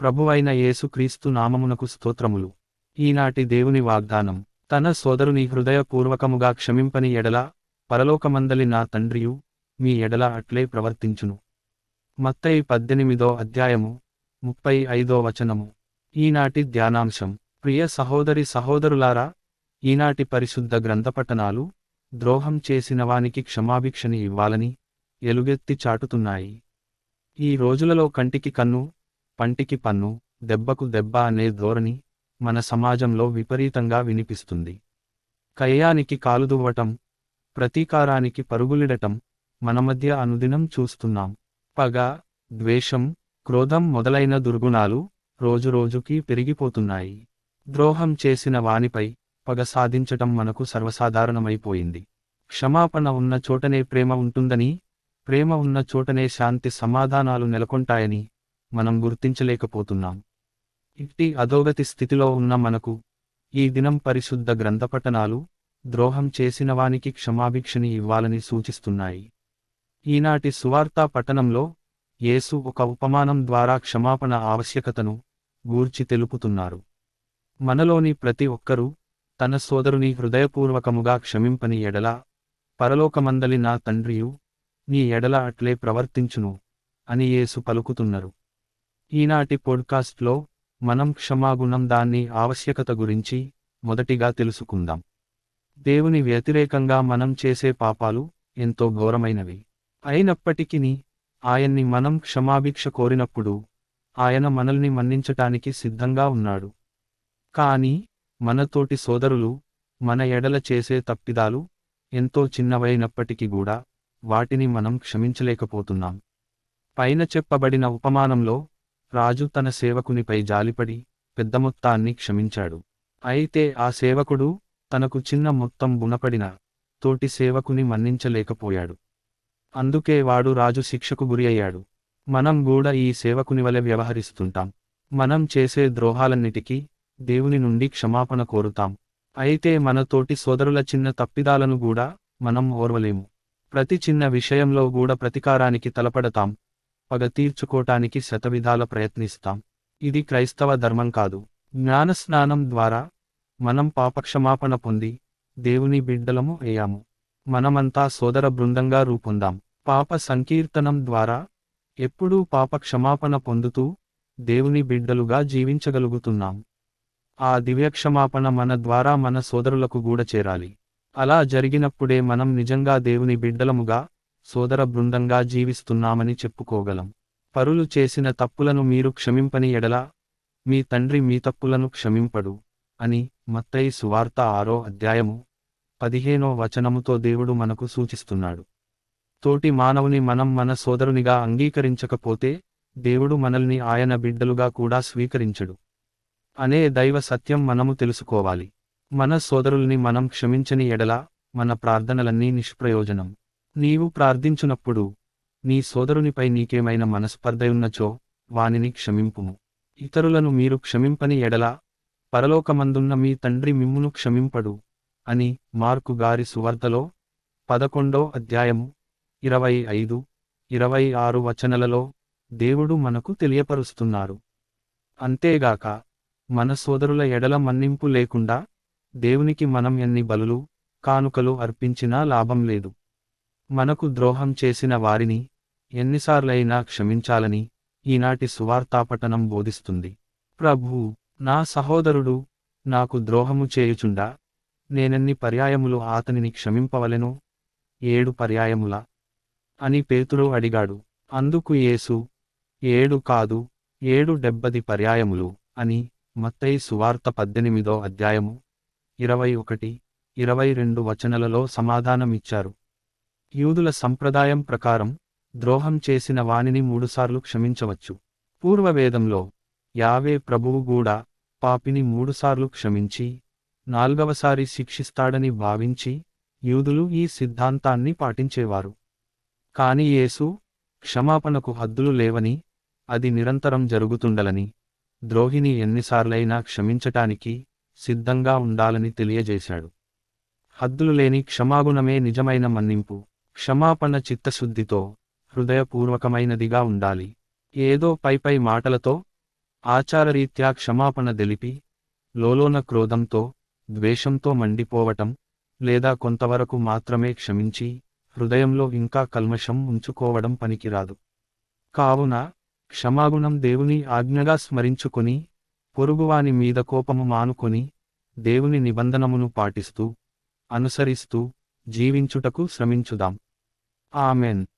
ప్రభువైన యేసుక్రీస్తు నామమునకు స్తోత్రములు. ఈనాటి దేవుని వాగ్దానం తన సోదరుని హృదయపూర్వకముగా క్షమింపని ఎడల పరలోకమందలి నా తండ్రియు మీ ఎడల అట్లే ప్రవర్తించును. మత్తయి పద్దెనిమిదో అధ్యాయము ముప్పై ఐదో వచనము. ఈనాటి ధ్యానాంశం ప్రియ సహోదరి సహోదరులారా ఈనాటి పరిశుద్ధ గ్రంథపఠనాలు ద్రోహం చేసిన వానికి క్షమాభిక్షని ఇవ్వాలని ఎలుగెత్తి చాటుతున్నాయి. ఈ రోజులలో కంటికి కన్ను పంటికి పన్ను దెబ్బకు దెబ్బ అనే ధోరణి మన సమాజంలో విపరీతంగా వినిపిస్తుంది. కయ్యానికి కాలుదువ్వటం ప్రతీకారానికి పరుగులిడటం మన మధ్య అనుదినం చూస్తున్నాం. పగ ద్వేషం క్రోధం మొదలైన దుర్గుణాలు రోజురోజుకి పెరిగిపోతున్నాయి. ద్రోహం చేసిన వానిపై పగ సాధించటం మనకు సర్వసాధారణమైపోయింది. క్షమాపణ ఉన్న చోటనే ప్రేమ ఉంటుందని ప్రేమ ఉన్న చోటనే శాంతి సమాధానాలు నెలకొంటాయని మనం గుర్తించలేకపోతున్నాం. ఇట్టి అధోగతి స్థితిలో ఉన్న మనకు ఈ దినం పరిశుద్ధ గ్రంథపఠనాలు ద్రోహం చేసినవానికి క్షమాభిక్షని ఇవ్వాలని సూచిస్తున్నాయి. ఈనాటి సువార్తా పట్టణంలో యేసు ఒక ఉపమానం ద్వారా క్షమాపణ ఆవశ్యకతను గూర్చి తెలుపుతున్నారు. మనలోని ప్రతి ఒక్కరూ తన సోదరుని హృదయపూర్వకముగా క్షమింపని ఎడల పరలోకమందలి నా తండ్రియు నీ ఎడల అట్లే ప్రవర్తించును అని యేసు పలుకుతున్నారు. ఈనాటి పోడ్కాస్ట్లో మనం క్షమాగుణం దాన్ని ఆవశ్యకత గురించి మొదటిగా తెలుసుకుందాం. దేవుని వ్యతిరేకంగా మనం చేసే పాపాలు ఎంతో ఘోరమైనవి. అయినప్పటికీ ఆయన్ని మనం క్షమాభిక్ష కోరినప్పుడు ఆయన మనల్ని మన్నించటానికి సిద్ధంగా ఉన్నాడు. కానీ మనతోటి సోదరులు మన ఎడల చేసే తప్పిదాలు ఎంతో చిన్నవైనప్పటికీ కూడా వాటిని మనం క్షమించలేకపోతున్నాం. పైన చెప్పబడిన ఉపమానంలో రాజు తన సేవకునిపై జాలిపడి పెద్ద మొత్తాన్ని క్షమించాడు. అయితే ఆ సేవకుడు తనకు చిన్న మొత్తం గుణపడిన తోటి సేవకుని మన్నించలేకపోయాడు. అందుకే వాడు రాజు శిక్షకు గురి అయ్యాడు. మనం కూడా ఈ సేవకుని వలె వ్యవహరిస్తుంటాం. మనం చేసే ద్రోహాలన్నిటికీ దేవుని నుండి క్షమాపణ కోరుతాం. అయితే మన తోటి సోదరుల చిన్న తప్పిదాలను కూడా మనం ఓర్వలేము. ప్రతి చిన్న విషయంలో కూడా ప్రతీకారానికి తలపడతాం. పగ తీర్చుకోటానికి శతవిధాల ప్రయత్నిస్తాం. ఇది క్రైస్తవ ధర్మం కాదు. జ్ఞానస్నానం ద్వారా మనం పాపక్షమాపణ పొంది దేవుని బిడ్డలము అయ్యాము. మనమంతా సోదర బృందంగా రూపొందాం. పాప సంకీర్తనం ద్వారా ఎప్పుడూ పాప క్షమాపణ పొందుతూ దేవుని బిడ్డలుగా జీవించగలుగుతున్నాం. ఆ దివ్యక్షమాపణ మన ద్వారా మన సోదరులకు గూడ చేరాలి అలా జరిగినప్పుడే మనం నిజంగా దేవుని బిడ్డలముగా సోదర బృందంగా జీవిస్తున్నామని చెప్పుకోగలం. పరులు చేసిన తప్పులను మీరు క్షమింపని ఎడల మీ తండ్రి మీ తప్పులను క్షమింపడు అని మత్తయి సువార్త ఆరో అధ్యాయము పదిహేనో వచనముతో దేవుడు మనకు సూచిస్తున్నాడు. తోటి మానవుని మనం మన సోదరునిగా అంగీకరించకపోతే దేవుడు మనల్ని ఆయన బిడ్డలుగా కూడా స్వీకరించడు. అనే దైవ సత్యం మనము తెలుసుకోవాలి. మన సోదరుల్ని మనం క్షమించని ఎడల మన ప్రార్థనలన్నీ నిష్ప్రయోజనం. నీవు ప్రార్థించునప్పుడు నీ సోదరునిపై నీకేమైనా మనస్పర్ధయున్నచో వానిని క్షమింపుము. ఇతరులను మీరు క్షమింపని ఎడల పరలోకమందున్న మీ తండ్రి మిమ్మును క్షమింపడు అని మార్కు గారి సువార్తలో పదకొండో అధ్యాయము ఇరవై ఐదు ఇరవై ఆరు వచనలలో దేవుడు మనకు తెలియపరుస్తున్నారు. అంతేగాక మన సోదరుల ఎడల మన్నింపు లేకుండా దేవునికి మనం ఎన్ని బలులు కానుకలు అర్పించినా లాభం లేదు. మనకు ద్రోహం చేసిన వారిని ఎన్నిసార్లైనా క్షమించాలని ఈనాటి సువార్తాపటనం బోధిస్తుంది. ప్రభూ నా సహోదరుడు నాకు ద్రోహము చేయుచుండా? నేనెన్ని పర్యాయములు ఆతనిని క్షమింపవలెను? ఏడు పర్యాయముల అని పేతుడు అడిగాడు. అందుకు యేసు ఏడు కాదు ఏడు డెబ్బది పర్యాయములు అని మత్తయి సువార్త పద్దెనిమిదో అధ్యాయము ఇరవై ఒకటి ఇరవై రెండు వచనలలో సమాధానమిచ్చారు. యూదుల సంప్రదాయం ప్రకారం ద్రోహం చేసిన వానిని మూడుసార్లు క్షమించవచ్చు. పూర్వవేదంలో యావే ప్రభువు కూడా పాపిని మూడుసార్లు క్షమించి నాల్గవసారి శిక్షిస్తాడని భావించి యూదులు ఈ సిద్ధాంతాన్ని పాటించేవారు. కాని యేసు క్షమాపణకు హద్దులు లేవని అది నిరంతరం జరుగుతుండలని ద్రోహిని ఎన్నిసార్లైనా క్షమించటానికి సిద్ధంగా ఉండాలని తెలియజేశాడు. హద్దులు లేని క్షమాగుణమే నిజమైన మన్నింపు. క్షమాపణ చిత్తశుద్ధితో హృదయపూర్వకమైనదిగా ఉండాలి. ఏదో పైపై మాటలతో ఆచారరీత్యా క్షమాపణ తెలిపి లోలోన క్రోధంతో ద్వేషంతో మండిపోవటం లేదా కొంతవరకు మాత్రమే క్షమించి హృదయంలో ఇంకా కల్మషం ఉంచుకోవడం పనికిరాదు. కావున క్షమాగుణం దేవుని ఆజ్ఞగా స్మరించుకొని పొరుగువాని మీద కోపము మానుకొని దేవుని నిబంధనమును పాటిస్తూ అనుసరిస్తూ జీవించుటకు శ్రమించుదాం. Amen.